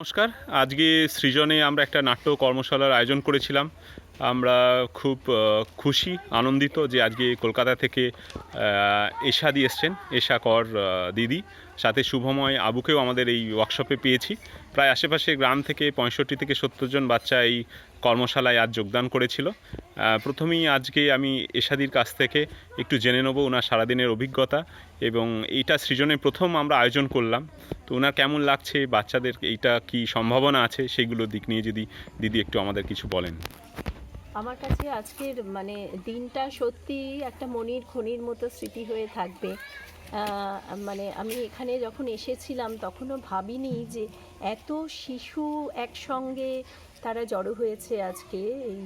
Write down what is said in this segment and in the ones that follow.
নমস্কার। আজকে সৃজনে আমরা একটা নাট্য কর্মশালার আয়োজন করেছিলাম। আমরা খুব খুশি আনন্দিত যে আজকে কলকাতা থেকে আহ, এশাদি এসছেন এশা কর দিদি। সাথে শুভময় আবুকেও আমাদের এই ওয়ার্কশপে পেয়েছি। প্রায় আশেপাশে গ্রাম থেকে পঁয়ষট্টি থেকে সত্তর জন বাচ্চা এই কর্মশালায় আজ যোগদান করেছিল। প্রথমেই আজকে আমি এশাদির কাছ থেকে একটু জেনে নেব ওনার সারাদিনের অভিজ্ঞতা এবং এইটা সৃজনে প্রথম আমরা আয়োজন করলাম। তো ওনার কেমন লাগছে? বাচ্চাদের এইটা কি সম্ভাবনা আছে? সেইগুলো দিক নিয়ে যদি দিদি একটু আমাদের কিছু বলেন। আমার কাছে আজকের মানে দিনটা সত্যি একটা মনির খনির মতো স্মৃতি হয়ে থাকবে। মানে আমি এখানে যখন এসেছিলাম তখনও ভাবিনি যে এত শিশু একসঙ্গে তারা জড়ো হয়েছে আজকে এই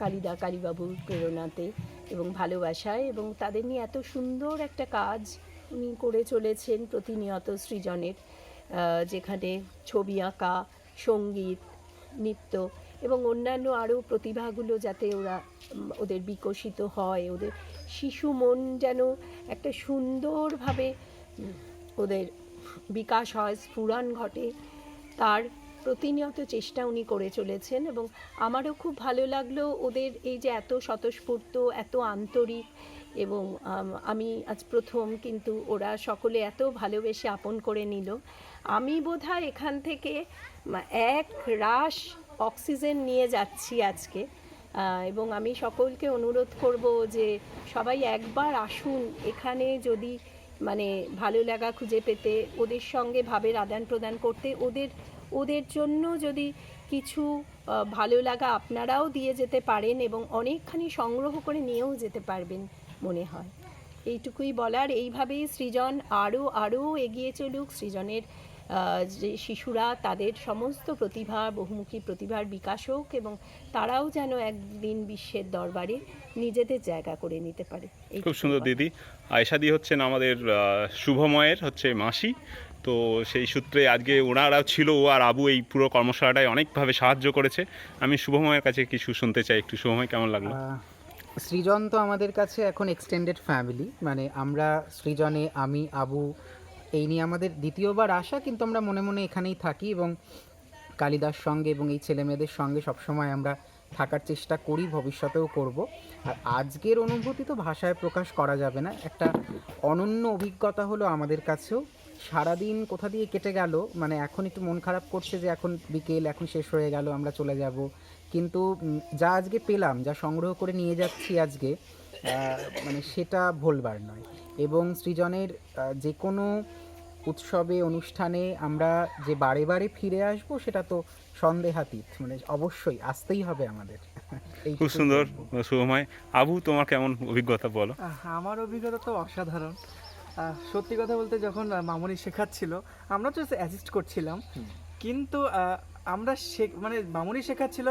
কালিদা, কালীবাবুর প্রেরণাতে এবং ভালোবাসায় এবং তাদের নিয়ে এত সুন্দর একটা কাজ উনি করে চলেছেন প্রতিনিয়ত সৃজনের। যেখানে ছবি আঁকা, সংগীত নৃত্য এবং অন্যান্য আরও প্রতিভাগুলো যাতে ওরা ওদের বিকশিত হয়, ওদের শিশু মন যেন একটা সুন্দরভাবে ওদের বিকাশ হয়, স্ফুরণ ঘটে, তার প্রতিনিয়ত চেষ্টা উনি করে চলেছেন এবং আমারও খুব ভালো লাগল ওদের এই যে এত স্বতঃস্ফূর্ত, এত আন্তরিক এবং, আমি আজ প্রথম, কিন্তু ওরা সকলে এত ভালোবেসে আপন করে নিল। আমি বোধহয় এখান থেকে এক রাশ অক্সিজেন নিয়ে যাচ্ছি আজকে। এবং আমি সকলকে অনুরোধ করব যে সবাই একবার আসুন। এখানে যদি মানে ভালো লাগা খুঁজে পেতে, ওদের সঙ্গে ভাবের আদান প্রদান করতে, ওদের ওদের জন্য যদি কিছু ভালো লাগা আপনারাও দিয়ে যেতে পারেন এবং অনেকখানি সংগ্রহ করে নিয়েও যেতে পারবেন। মনে হয়। এইটুকুই বলার। এইভাবেই সৃজন আরও আরও এগিয়ে চলুক। সৃজনের যে শিশুরা তাদের সমস্ত প্রতিভা বহুমুখী প্রতিভার বিকাশ হোক এবং তারাও যেন একদিন বিশ্বের দরবারে নিজেদের জায়গা করে নিতে পারে। খুব সুন্দর দিদি। আয়সাদি হচ্ছেন আমাদের শুভময়ের হচ্ছে মাসি। তো সেই সূত্রে আজকে ওনারাও ছিল ও আর আবু এই পুরো কর্মশালাটায় অনেকভাবে সাহায্য করেছে। আমি শুভময়ের কাছে কিছু শুনতে চাই। একটু শুভময় কেমন লাগল? সৃজন তো আমাদের কাছে এখন এক্সটেন্ডেড ফ্যামিলি মানে আমরা সৃজনে, আমি, আবু, এই নিয়ে আমাদের দ্বিতীয়বার আসা, কিন্তু আমরা মনে মনে এখানেই থাকি এবং কালিদাস সঙ্গে এবং এই ছেলে মেয়েদের সঙ্গে সবসময় আমরা থাকার চেষ্টা করি, ভবিষ্যতেও করব। আর আজকের অনুভূতি তো ভাষায় প্রকাশ করা যাবে না। একটা অনন্য অভিজ্ঞতা হলো আমাদের কাছেও। সারাদিন কোথা দিয়ে কেটে গেল মানে এখন একটু মন খারাপ করছে যে এখন বিকেল, এখন শেষ হয়ে গেল, আমরা চলে যাব। কিন্তু যা আজকে পেলাম, যা সংগ্রহ করে নিয়ে যাচ্ছি আজকে মানে সেটা ভুলবার নয়। এবং সৃজনের যে কোনো উৎসবে অনুষ্ঠানে আমরা যে বারে বারে ফিরে আসব সেটা তো সন্দেহাতীত মানে অবশ্যই আসতেই হবে আমাদের। খুব সুন্দর। শুভময়। আবু তোমার কেমন অভিজ্ঞতা বলো? আমার অভিজ্ঞতা তো অসাধারণ। সত্যি কথা বলতে যখন মামনি শেখাচ্ছিল আমরা তো অ্যাসিস্ট করছিলাম। কিন্তু আমরা শেখ মানে মামনি শেখাচ্ছিল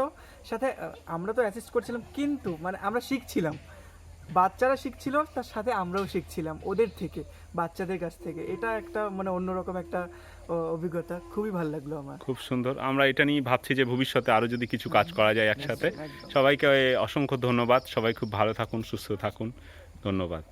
সাথে আমরা তো অ্যাসিস্ট করছিলাম কিন্তু মানে আমরা শিখছিলাম। বাচ্চারা শিখছিল তার সাথে আমরাও শিখছিলাম ওদের থেকে। বাচ্চাদের কাছ থেকে। এটা একটা মানে অন্যরকম একটা অভিজ্ঞতা। খুবই ভালো লাগল আমার। খুব সুন্দর। আমরা এটা নিয়ে ভাবছি যে ভবিষ্যতে আরও যদি কিছু কাজ করা যায় একসাথে। সবাইকে অসংখ্য ধন্যবাদ। সবাই খুব ভালো থাকুন সুস্থ থাকুন। ধন্যবাদ।